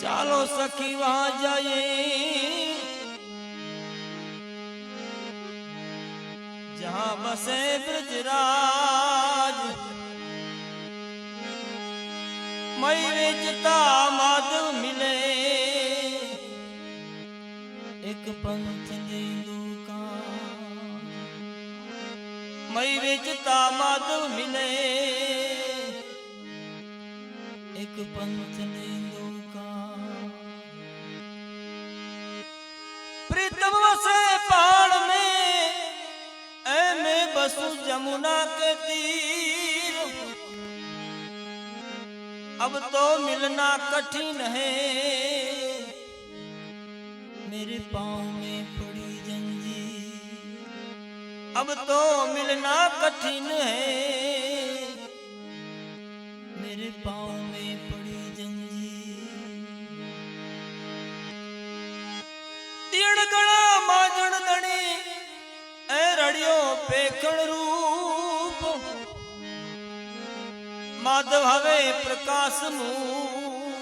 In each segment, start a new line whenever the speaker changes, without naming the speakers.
ચાલો સખી વા જઈએ. જહાં બસે બ્રજરાજ મય વેચતા માધવ મિલે. એક પંથ લીલું મય વેચતા માધવ મિલે. એક પંથ લીલું जमुना के तीर। अब तो मिलना कठिन है। मेरे पाँव में पड़ी जंजीर। अब तो मिलना कठिन है। मेरे पाँव માધવ હવે પ્રકાશનું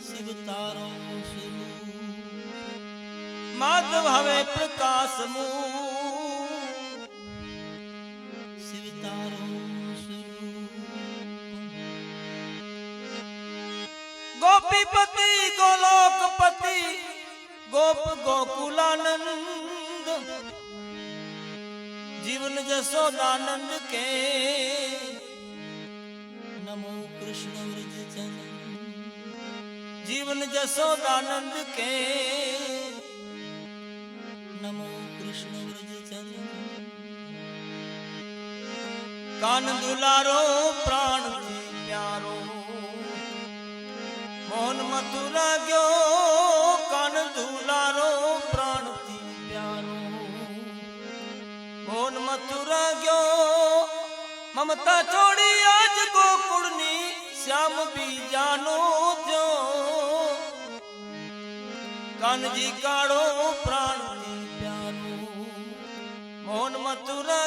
શિવ. તારો સ્વરૂપ માધવ હવે પ્રકાશનું શિવ. તારો ગોપીપતિ, ગોલોકપતિ, ગોપ ગોકુલાનંદ. જીવન જશોદાનંદ કે કૃષ્ણ વ્રજચંદ જીવન જશોદાનંદ કે નમો કૃષ્ણ વ્રજચંદ કાન દુલારો, પ્રાણ પ્યારો. મોહન મથુરા ગયો, કાન દુલારો પ્રાણથી પ્યારો. મોહન મથુરા ગયો, મમતા શ્યામ બીજાનો થયો કાનજી કાળો પ્રાણ મોહન મથુરા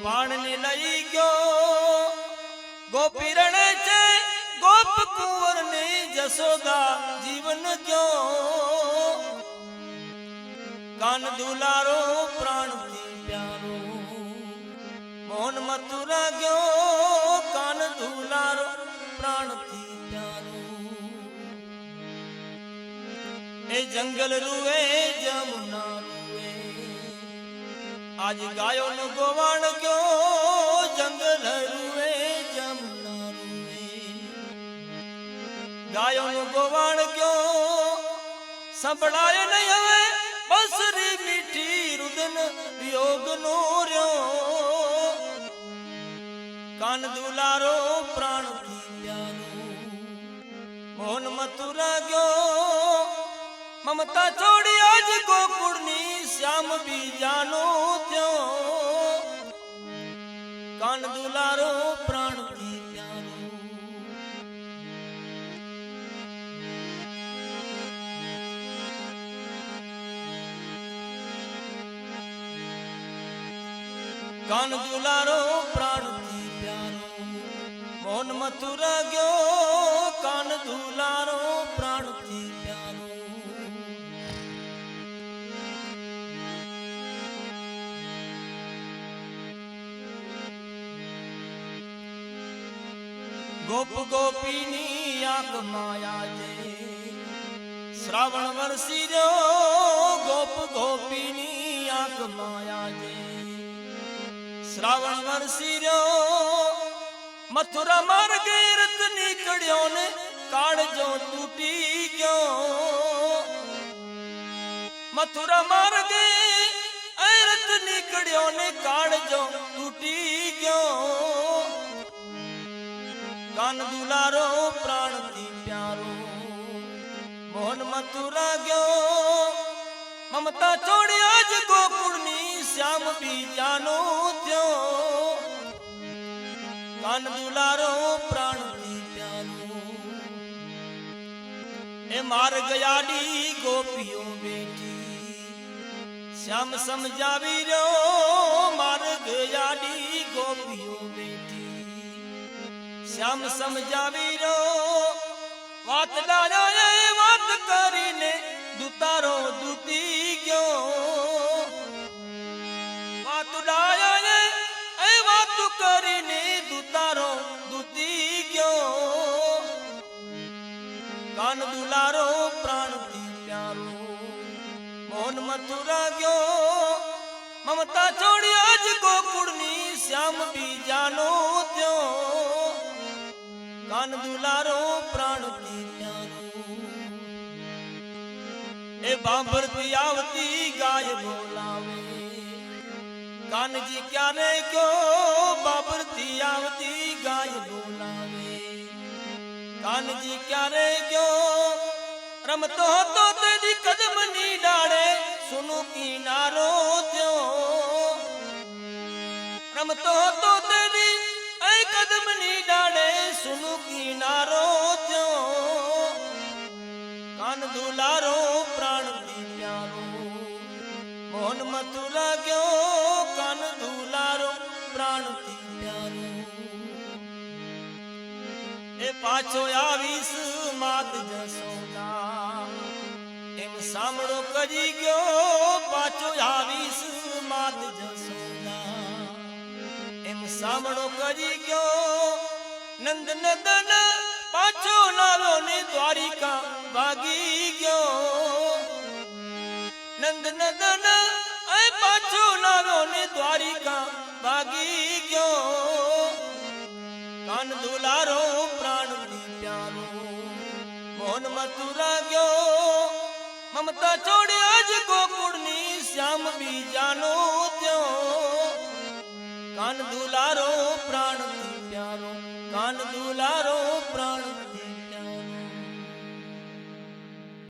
ગોપાળ ને લઈ ગયો. ગોપી રણે છે, ગોપ કુંવર ને જશોદા જીવન ગયો. કાન દુલારો પ્રાણથી પ્યારો. મોહન મથુરા ગયો, કાન દુલારો પ્રાણથી પ્યારો. એ જંગલ રૂએ જમુના આજ ગાયો નું ગોવાણ ગયો જંગલ રૂએ જમના રૂએ ગાયો નું ગોવાણ ગયો સંભળાય નહીં હવે. બસરી મીઠી રુદન યોગ નો રહ્યો. કાન દુલારો પ્રાણ મોહન મથુરા ગયો. મમતા છોડી આજ ગોકુળની શ્યામ બીજાનો થયો કાન દુલારો પ્રાણ પ્યારો કાન દુલારો પ્રાણથી પ્યારો મોન મથુરા ગયો ગોપ ગોપીની આંખ માયા જે શ્રાવણ વરસી રહ્યો ગોપ ગોપીની આંખ માયા જે શ્રાવણ વરસી રહ્યો મથુરા માર્ગે રથ નીકળ્યો ને કાળજો તૂટી ગયો. મથુરા માર્ગે રથ નીકળ્યો ને કાળજો તૂટી ગયો. કાન દુલારો, પ્રાણથી પ્યારો. મોહન મથુરા ગયો. મમતા છોડી આજ ગોકુળની શ્યામ બીજાનો થયો. કાન દુલારો, પ્રાણથી પ્યારો. એ માર ગયાડી ગોપીઓ બેઠી. શ્યામ સમજાવી રહ્યો, માર ગયાડી ગોપીઓ શ્યામ સમજાવી રો. વાત ડાળાએ વાત કરીને દુતારો દૂતી ગયો. વાત ડાળાએ એ વાત કરીને દુતારો દૂતી ગયો. કાન દુલારો પ્રાણથી પ્યારો. મોહન મથુરા ગયો. મમતા છોડી બાંભરતી આવતી ગાય બોલાવે. કાનજી ક્યારે ગયો બાબરથી આવતી ગાય બોલાવે. કાનજી ક્યારે ગયો રમતો હતો તેની કદમની ડાળે, સુનું કિનારો થયો. રમતો હતો મોહન મથુરા ગયો કાન દુલારો પ્રાણથી પ્યારો એ પાછો આવીશ માત જસોદા. એમ સાંભળો કરી ગયો, પાછો આવીશ માત જસોદા. એમ સાંભળો કરી ગયો નંદ નંદન પાછો લાવ્યો ને દ્વારિકા ભાગી ગયો. નંદ નંદન લાવ્યો ને દ્વારિકા ભાગી ગયો. કાન દુલારો પ્રાણ પ્યારો મોહન મથુરા ગયો. મમતા છોડી